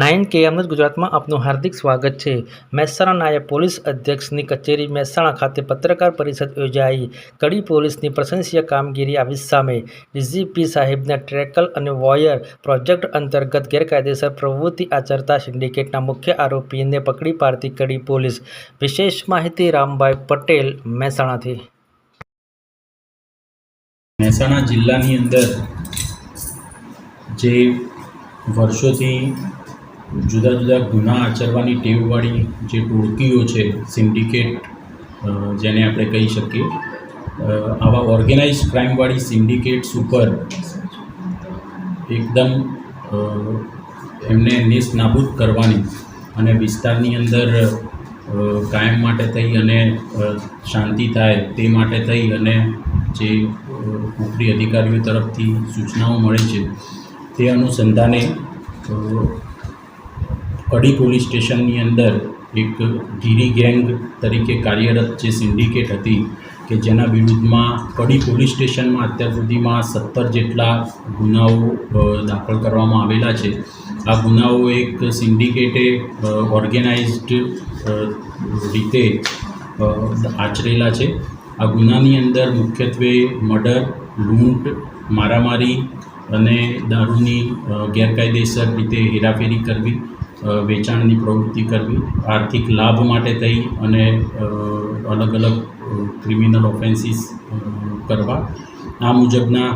Nine KMS ગુજરાતમાં આપનું હાર્દિક સ્વાગત છે. મહેસાણા નાયબ પોલીસ અધ્યક્ષની કચેરી મહેસાણા ખાતે પત્રકાર પરિષદ યોજાઈ. કડી પોલીસની પ્રશંસીય કામગીરી આવી સામે ડીજીપી સાહેબના ટ્રેકલ અને વોયર પ્રોજેક્ટ અંતર્ગત ગેરકાયદેસર પ્રવૃત્તિ આચરતા સિન્ડિકેટના મુખ્ય આરોપીને પકડી પાડતી કડી પોલીસ. વિશેષ માહિતી રામભાઈ પટેલ મહેસાણાથી. મહેસાણા જિલ્લાની અંદર જે વર્ષોથી જુદા જુદા ગુના આચરવાની ટેવવાળી જે ટોળકીઓ છે, સિન્ડિકેટ જેને આપણે કહી શકીએ આવા ઓર્ગેનાઇઝ ક્રાઇમવાળી સિન્ડિકેટ્સ ઉપર એકદમ એમને નાબૂદ કરવાની અને વિસ્તારની અંદર કાયમ માટે થઈ અને શાંતિ થાય તે માટે થઈ અને જે ઉપરી અધિકારીઓ તરફથી સૂચનાઓ મળે છે, તે અનુસંધાને કડી પોલીસ સ્ટેશનની અંદર એક ગીરી ગેંગ તરીકે કાર્યરત જે સિન્ડિકેટ હતી કે જેના વિરુદ્ધમાં કડી પોલીસ સ્ટેશનમાં અત્યાર સુધીમાં સત્તર જેટલા ગુનાઓ દાખલ કરવામાં આવેલા છે. આ ગુનાઓ એક સિન્ડિકેટે ઓર્ગેનાઇઝડ રીતે આચરેલા છે. આ ગુનાની અંદર મુખ્યત્વે મર્ડર, લૂંટ, મારામારી અને દારૂની ગેરકાયદેસર રીતે હેરાફેરી કરવી વેચાણની પ્રવૃત્તિ કરવી, આર્થિક લાભ માટે થઈ અને અલગ અલગ ક્રિમિનલ ઓફેન્સીસ કરવા. આ મુજબના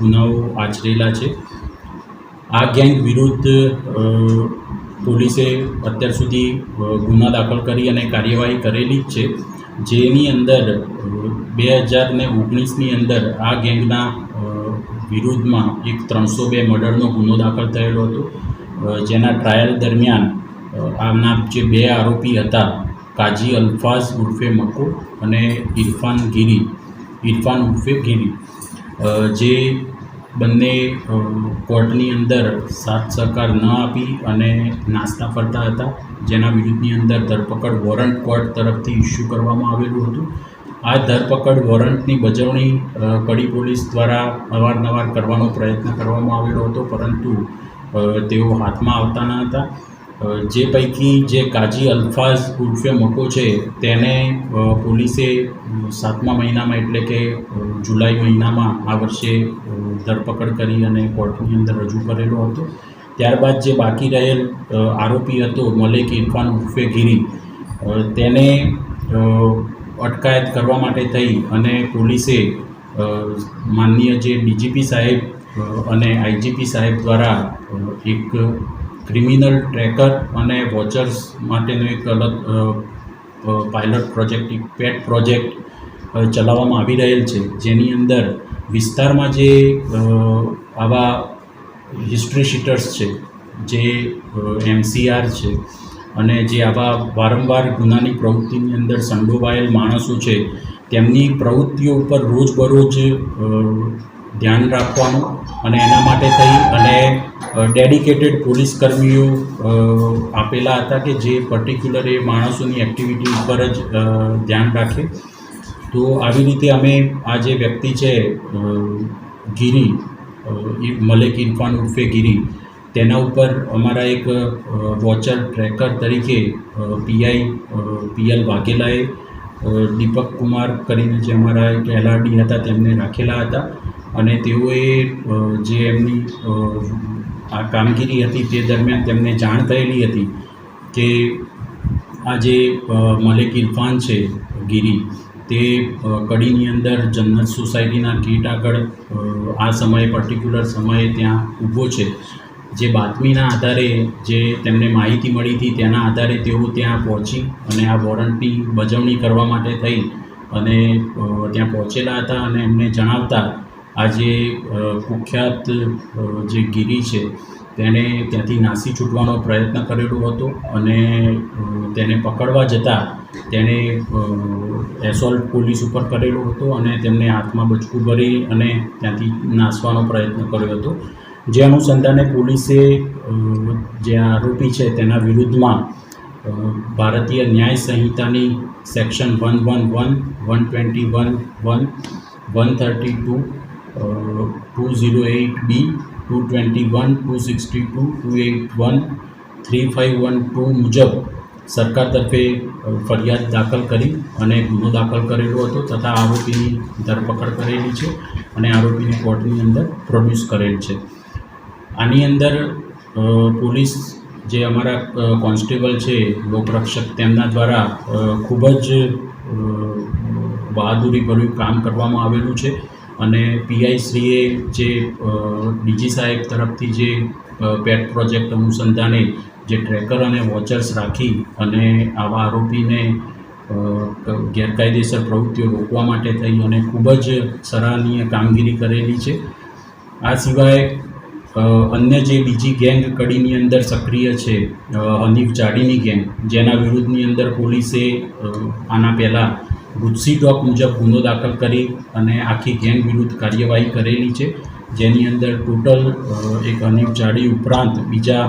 ગુનાઓ આચરેલા છે. આ ગેંગ વિરુદ્ધ પોલીસે અત્યાર સુધી ગુના દાખલ કરી અને કાર્યવાહી કરેલી જ છે. જેની અંદર બે હજાર ને ઓગણીસની અંદર આ ગેંગના વિરુદ્ધમાં એક ત્રણસો બે મર્ડરનો ગુનો દાખલ થયેલો હતો. જેના ટ્રાયલ દરમિયાન આમના જે બે આરોપી હતા, કાજી અલ્ફાઝ ઉર્ફે મકો અને ઇરફાન ગીરી, ઇરફાન ઉર્ફે ગીરી જે બંને કોર્ટની અંદર સાથ સહકાર ન આપી અને નાસ્તા ફરતા હતા, જેના વિરુદ્ધની અંદર ધરપકડ વોરંટ કોર્ટ તરફથી ઇસ્યુ કરવામાં આવેલું હતું. આ ધરપકડ વોરંટની બજવણી કડી પોલીસ દ્વારા અવારનવાર કરવાનો પ્રયત્ન કરવામાં આવેલો હતો, પરંતુ તેઓ હાથમાં આવતા ન હતા. જે પૈકી જે કાજી અલ્ફાઝ ઉર્ફે મકો છે, તેને પોલીસે સાતમા મહિનામાં એટલે કે જુલાઈ મહિનામાં આ વર્ષે ધરપકડ કરી અને કોર્ટની અંદર રજૂ કરેલો હતો. ત્યારબાદ જે બાકી રહેલ આરોપી હતો, મલેક ઇરફાન ઉર્ફે ગીરી તેને અટકાયત કરવા માટે થઈ અને પોલીસે માનનીય જે ડીજીપી સાહેબ અને આઈજીપી સાહેબ દ્વારા એક ક્રિમિનલ ટ્રેકર અને વોચર્સ માટેનો એક અલગ પાયલટ પ્રોજેક્ટ, એક પેટ પ્રોજેક્ટ ચલાવવામાં આવી રહેલ છે. જેની અંદર વિસ્તારમાં જે આવા હિસ્ટ્રી શીટર્સ છે, જે એમસીઆર છે અને જે આવા વારંવાર ગુનાની પ્રવૃત્તિની અંદર સંડોવાયેલ માણસો છે તેમની પ્રવૃત્તિઓ ઉપર રોજબરોજ ધ્યાન રાખવાનું અને એના માટે થઈ અને ડેડિકેટેડ પોલીસ કર્મીઓ આપેલા હતા કે જે પર્ટિક્યુલર એ માણસોની એક્ટિવિટી ઉપર જ ધ્યાન રાખે. તો આવી રીતે અમે આ જે વ્યક્તિ છે ગીરી મલેક ઇરફાન ઉર્ફે ગીરી, તેના ઉપર અમારા એક વોચર ટ્રેકર તરીકે પીઆઈ પીએલ વાઘેલાએ દીપક કુમાર કરીને જે અમારા એક એલઆરડી હતા તેમને રાખેલા હતા અને તેઓએ જે એમની આ કામગીરી હતી તે દરમિયાન તેમને જાણ થયેલી હતી કે આ જે મલેક ઇરફાન છે ગીરી, તે કડીની અંદર જન્નત સોસાયટીના ગેટ આગળ આ સમયે, પર્ટિક્યુલર સમયે ત્યાં ઊભો છે. જે બાતમીના આધારે જે તેમને માહિતી મળી હતી તેના આધારે તેઓ ત્યાં પહોંચી અને આ વોરંટની બજવણી કરવા માટે થઈ અને ત્યાં પહોંચેલા હતા અને એમને જણાવતા આ જે કુખ્યાત જે ગીરી છે તેણે ત્યાંથી નાસી છૂટવાનો પ્રયત્ન કરેલો હતો અને તેને પકડવા જતાં તેણે એસોલ્ટ પોલીસ ઉપર કરેલો હતો અને તેમને હાથમાં બચકું ભરી અને ત્યાંથી નાસવાનો પ્રયત્ન કર્યો હતો. જે અનુસંધાને પોલીસે જે આરોપી છે તેના વિરુદ્ધમાં ભારતીય ન્યાય સંહિતાની section one one one one twenty one one one thirty two two zero eight B, two twenty one, two sixty two two eight one, three five one two મુજબ સરકાર તરફે ફરિયાદ દાખલ કરી અને ગુનો દાખલ કરેલો હતો તથા આરોપીની ધરપકડ કરેલી છે અને આરોપીને કોર્ટની અંદર પ્રોડ્યુસ કરેલ છે. આની અંદર પોલીસ જે અમારા કોન્સ્ટેબલ છે લોકરક્ષક તેમના દ્વારા ખૂબ જ બહાદુરીભર્યું કામ કરવામાં આવેલું છે. અને પીઆઈ શ્રીએ જે ડીજી સાહેબ તરફથી જે પેટ પ્રોજેક્ટ અનુસંધાને જે ટ્રેકર અને વોચર્સ રાખી અને આવા આરોપીને ગેરકાયદેસર પ્રવૃત્તિઓ રોકવા માટે થઈ અને ખૂબ જ સરાહનીય કામગીરી કરેલી છે. આ સિવાય અન્ય જે બીજી ગેંગ કડીની અંદર સક્રિય છે હનીફ જાડીની ગેંગ, જેના વિરુદ્ધની અંદર પોલીસે આના પહેલાં ગુજસી ડોક મુજબ ગુનો દાખલ કરી અને આખી ગેંગ વિરુદ્ધ કાર્યવાહી કરેલી છે. જેની અંદર ટોટલ એક હનીફ જાડી ઉપરાંત બીજા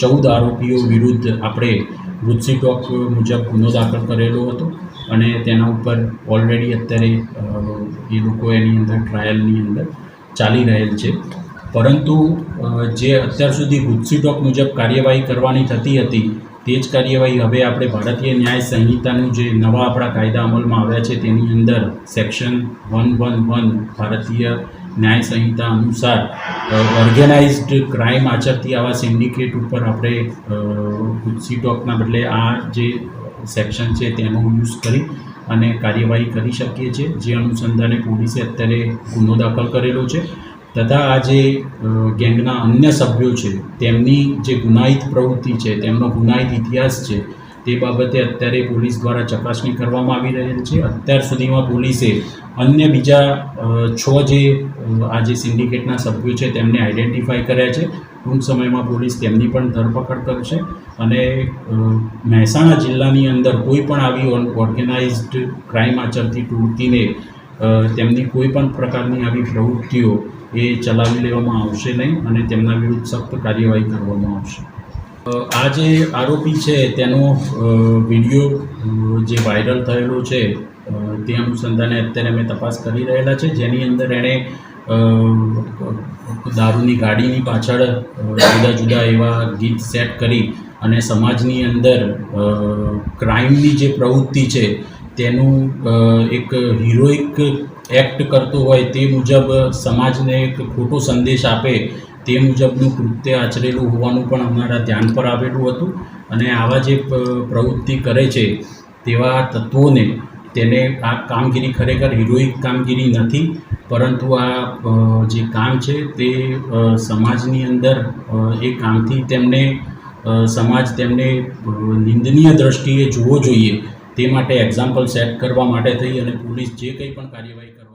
ચૌદ આરોપીઓ વિરુદ્ધ આપણે ગુજસી ડોક મુજબ ગુનો દાખલ કરેલો હતો અને તેના ઉપર ઓલરેડી અત્યારે એ લોકો એની અંદર ટ્રાયલની અંદર ચાલી રહેલ છે. પરંતુ જે અત્યાર સુધી ગુજસીટોક મુજબ કાર્યવાહી કરવાની થતી હતી તે જ કાર્યવાહી હવે આપણે ભારતીય ન્યાય સંહિતાનું જે નવા આપણા કાયદા અમલમાં આવ્યા છે તેની અંદર સેક્શન વન વન વન ભારતીય ન્યાય સંહિતા અનુસાર ઓર્ગેનાઇઝડ ક્રાઇમ આચરતી આવા સિન્ડિકેટ ઉપર આપણે અ, ટોકના બદલે આ જે સેક્શન છે તેનો યુઝ કરી અને કાર્યવાહી કરી શકીએ છીએ જે અનુસંધાને પોલીસે અત્યારે ગુનો દાખલ કરેલો છે. તથા આ જે ગેંગના અન્ય સભ્યો છે તેમની જે ગુનાહિત પ્રવૃત્તિ છે તેમનો ગુનાહિત ઇતિહાસ છે તે બાબતે અત્યારે પોલીસ દ્વારા ચકાસણી કરવામાં આવી રહેલ છે. અત્યાર સુધીમાં પોલીસે અન્ય બીજા છ જે આ જે સિન્ડિકેટના સભ્યો છે તેમને આઈડેન્ટિફાઈ કર્યા છે. ટૂંક સમયમાં પોલીસ તેમની પણ ધરપકડ કરશે અને મહેસાણા જિલ્લાની અંદર કોઈ પણ આવી ઓર્ગેનાઇઝડ ક્રાઇમ આચરતી અ, તેમની કોઈ પણ પ્રકારની આવી પ્રવૃત્તિઓ એ ચલાવી લેવામાં આવશે નહીં અને તેમના વિરુદ્ધ સખ્ત કાર્યવાહી કરવામાં આવશે. આ જે આરોપી છે, તેનો વીડિયો જે વાયરલ થયેલો છે તે અનુસંધાને અત્યારે અમે તપાસ કરી રહેલા છે. જેની અંદર એણે દારૂની ગાડીની પાછળ જુદા જુદા એવા ગીત સેટ કરી અને સમાજની અંદર ક્રાઇમની જે પ્રવૃત્તિ છે તેનું એક હિરોઇક એક્ટ કરતો હોય તે મુજબ સમાજને એક ખોટો સંદેશ આપે તે મુજબનું કૃત્ય આચરેલું હોવાનું પણ અમારા ધ્યાન પર આવેલું હતું અને આવા જે પ્રવૃત્તિ કરે છે તેવા તત્વોને તેને આ કામગીરી ખરેખર હિરોઇક કામગીરી નથી, પરંતુ આ જે કામ છે તે સમાજની અંદર એ કામથી તેમને સમાજ તેમને નિંદનીય દ્રષ્ટિએ જોવો જોઈએ. તે માટે એક્ઝામ્પલ સેટ કરવા માટે થઈ અને પોલીસ જે કંઈ પણ કાર્યવાહી કરવા